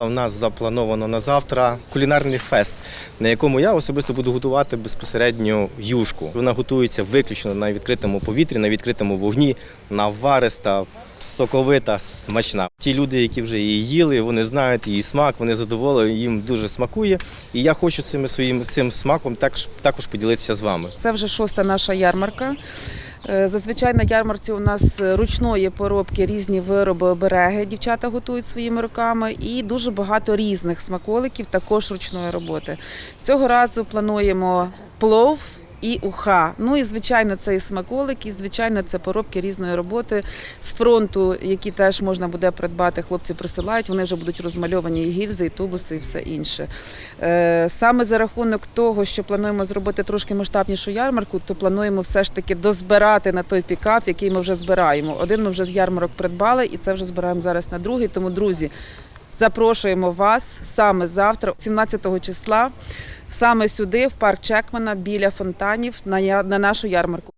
У нас заплановано на завтра кулінарний фест, на якому я особисто буду готувати безпосередньо юшку. Вона готується виключно на відкритому повітрі, на відкритому вогні, навариста, соковита, смачна. Ті люди, які вже її їли, вони знають її смак, вони задоволені, їм дуже смакує. І я хочу цим своїм цим смаком також, також поділитися з вами. Це вже шоста наша ярмарка. Е, Зазвичай на ярмарці у нас ручної поробки різні вироби обереги. Дівчата готують своїми руками, і дуже багато різних смаколиків, також ручної роботи. Цього разу плануємо плов. І уха. Ну і звичайно, це і смаколик, і звичайно, це поробки різної роботи з фронту, які теж можна буде придбати. Хлопці присилають. Вони вже будуть розмальовані і гільзи, і тубуси, і все інше. Е, Саме за рахунок того, що плануємо зробити трошки масштабнішу ярмарку, то плануємо все ж таки дозбирати на той пікап, який ми вже збираємо. Один ми вже з ярмарок придбали, і це вже збираємо зараз на другий. Тому, друзі, запрошуємо вас саме завтра, 17 числа, саме сюди, в парк Чекмана, біля фонтанів, на нашу ярмарку.